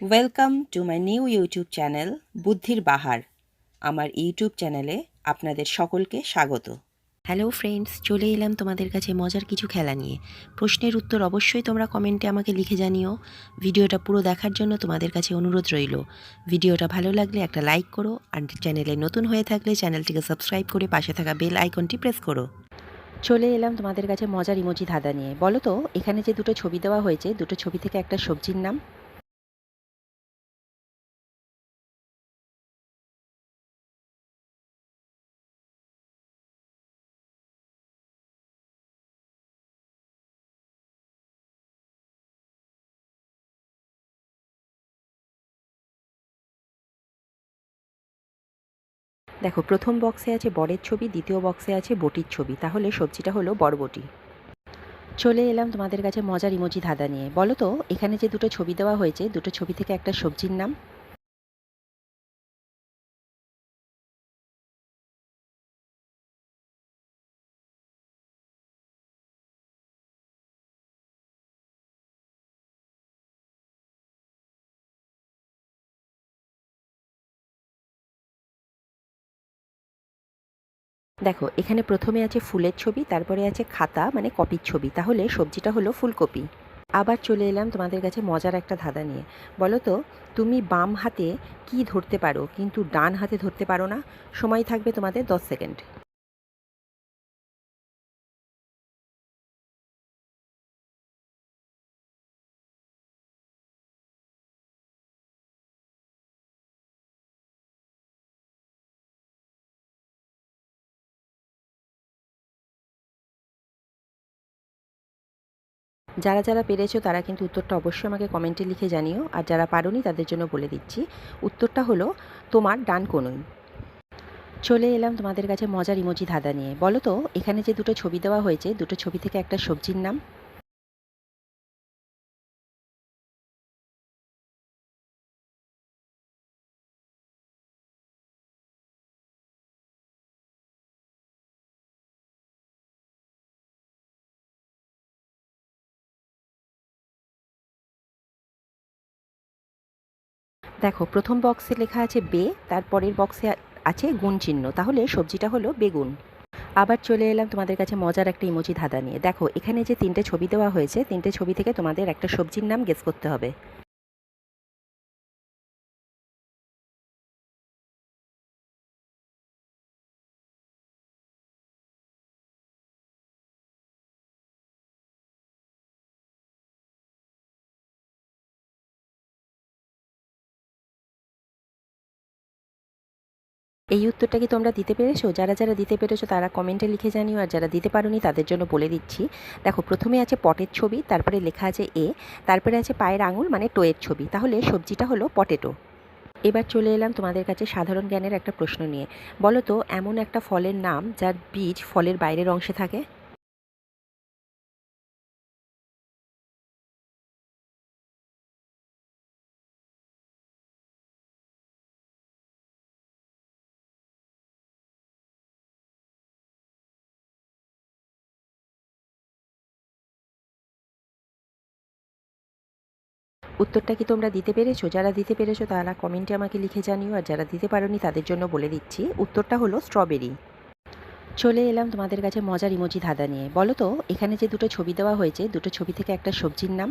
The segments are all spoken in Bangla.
Welcome to my new YouTube channel Buddhir Bahar আমার ইউটিউব চ্যানেলে আপনাদের সকলকে স্বাগত। হ্যালো ফ্রেন্ডস চলে এলাম তোমাদের কাছে মজার কিছু খেলা নিয়ে। প্রশ্নের উত্তর অবশ্যই তোমরা কমেন্টে আমাকে লিখে জানিও। ভিডিওটা পুরো দেখার জন্য তোমাদের কাছে অনুরোধ রইল। ভিডিওটা ভালো লাগলে একটা লাইক করো আর চ্যানেলে নতুন হয়ে থাকলে চ্যানেলটিকে সাবস্ক্রাইব করে পাশে থাকা বেল আইকনটি প্রেস করো। চলে এলাম তোমাদের কাছে মজার ইমোজি ধাঁধা নিয়ে। বলো তো, এখানে যে দুটো ছবি দেওয়া হয়েছে, দুটো ছবি থেকে একটা সবজির নাম? দেখো, প্রথম বক্সে আছে বরের ছবি, দ্বিতীয় বক্সে আছে বটির ছবি। তাহলে সবজিটা হলো বরবটি। চলে এলাম তোমাদের কাছে মজার ইমোজি ধাঁধা নিয়ে। বলো তো, এখানে যে দুটো ছবি দেওয়া হয়েছে, দুটো ছবি থেকে একটা সবজির নাম? দেখো, এখানে প্রথমে আছে ফুলের ছবি, তারপরে আছে খাতা মানে কপির ছবি। তাহলে সবজিটা হলো ফুলকপি। আবার চলে এলাম তোমাদের কাছে মজার একটা ধাঁধা নিয়ে। বলো তো, তুমি বাম হাতে কি ধরতে পারো, কিন্তু ডান হাতে ধরতে পারো না? সময় থাকবে তোমাদের দশ সেকেন্ড। যারা যারা পেরেছ তারা কিন্তু উত্তরটা অবশ্যই আমাকে কমেন্টে লিখে জানিও। আর যারা পারোনি তাদের জন্য বলে দিচ্ছি, উত্তরটা হলো তোমার ডান কোনোই চলে এলাম তোমাদের কাছে মজার ইমোজি ধাঁধা নিয়ে। বলো তো, এখানে যে দুটো ছবি দেওয়া হয়েছে, দুটো ছবি থেকে একটা সবজির নাম? দেখো, প্রথম বক্সে লেখা আছে বে, তারপরের বক্সে আছে গুণ চিহ্ন। তাহলে সবজিটা হলো বেগুন। আবার চলে এলাম তোমাদের কাছে মজার একটা ইমোজি ধাঁধা নিয়ে। দেখো, এখানে যে তিনটে ছবি দেওয়া হয়েছে, তিনটে ছবি থেকে তোমাদের একটা সবজির নাম গেস করতে হবে। এই উত্তরটা কি তোমরা দিতে পেরেছ? যারা যারা দিতে পেরেছ তারা কমেন্টে লিখে জানিও, আর যারা দিতে পারোনি তাদের জন্য বলে দিচ্ছি। দেখো, প্রথমে আছে পটের ছবি, তারপরে লেখা আছে এ, তারপরে আছে পায়ের আঙুল মানে টোয়ের ছবি। তাহলে সবজিটা হলো পটেটো। এবার চলে এলাম তোমাদের কাছে সাধারণ জ্ঞানের একটা প্রশ্ন নিয়ে। বলো তো, এমন একটা ফলের নাম যার বীজ ফলের বাইরের অংশে থাকে? উত্তরটা কি তোমরা দিতে পেরেছ? যারা দিতে পেরেছ তারা কমেন্টে আমাকে লিখে জানিও, আর যারা দিতে পারোনি তাদের জন্য বলে দিচ্ছি, উত্তরটা হলো স্ট্রবেরি চলে এলাম তোমাদের কাছে মজার ইমোজি ধাঁধা নিয়ে। বলো তো, এখানে যে দুটো ছবি দেওয়া হয়েছে, দুটো ছবি থেকে একটা সবজির নাম?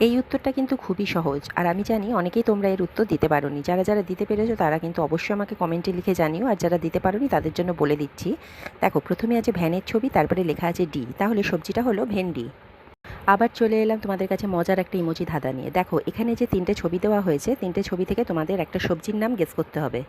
এই উত্তরটা কিন্তু খুবই সহজ। আর আমি জানি অনেকেই তোমরা এর উত্তর দিতে পারোনি। যারা যারা দিতে পেরেছ তারা কিন্তু অবশ্যই আমাকে কমেন্টে লিখে জানিও। আর যারা দিতে পারোনি তাদের জন্য বলে দিচ্ছি। দেখো, প্রথমে আছে ভ্যানের ছবি, তারপরে লেখা আছে ডি। তাহলে সবজিটা হলো ভেন্ডি আবার চলে এলাম তোমাদের কাছে মজার একটা ইমোজি ধাঁধা নিয়ে। দেখো, এখানে যে তিনটে ছবি দেওয়া হয়েছে, তিনটে ছবি থেকে তোমাদের একটা সবজির নাম গেস করতে হবে।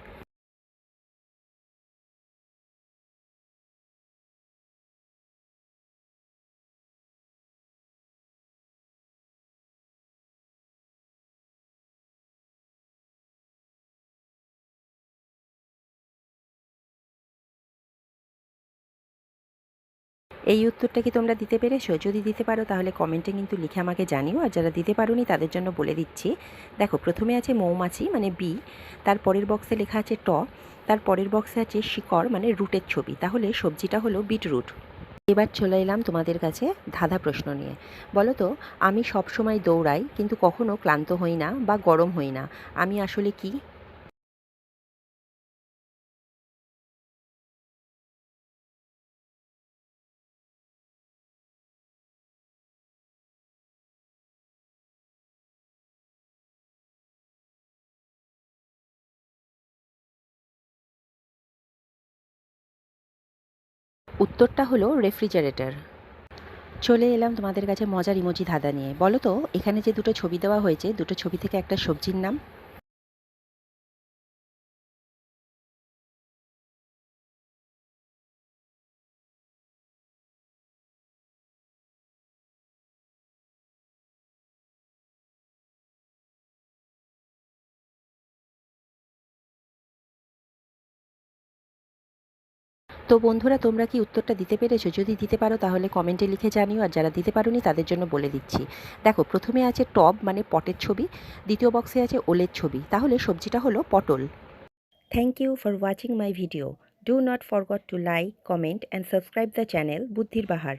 এই উত্তরটা কি তোমরা দিতে পেরেছ? যদি দিতে পারো, তাহলে কমেন্টে কিন্তু লিখে আমাকে জানিও। আর যারা দিতে পারোনি, তাদের জন্য বলে দিচ্ছি। দেখো, প্রথমে আছে মৌমাছি মানে বি। তার পরের বক্সে লেখা আছে ট। তার পরের বক্সে আছে শিকড় মানে রুটের ছবি। তাহলে সবজিটা হলো বিটরুট। এবার চলে এলাম তোমাদের কাছে ধাঁধা প্রশ্ন নিয়ে। বলো তো, আমি সবসময় দৌড়াই, কিন্তু কখনো ক্লান্ত হই না বা গরম হই না। আমি আসলে কি? উত্তরটা হলো রেফ্রিজারেটর। চলে এলাম তোমাদের কাছে মজার ইমোজি ধাঁধা নিয়ে। বলো তো, এখানে যে দুটো ছবি দেওয়া হয়েছে, দুটো ছবি থেকে একটা সবজির নাম? তো বন্ধুরা, তোমরা কি উত্তরটা দিতে পেরেছ? যদি দিতে পারো, তাহলে কমেন্টে লিখে জানিও, আর যারা দিতে পারোনি, তাদের জন্য বলে দিচ্ছি। দেখো, প্রথমে আছে টব মানে পটের ছবি। দ্বিতীয় বক্সে আছে ওলের ছবি। তাহলে সবজিটা হলো পটল। Thank you for watching my video do not forgot to like comment and subscribe the channel Buddhir Bahar.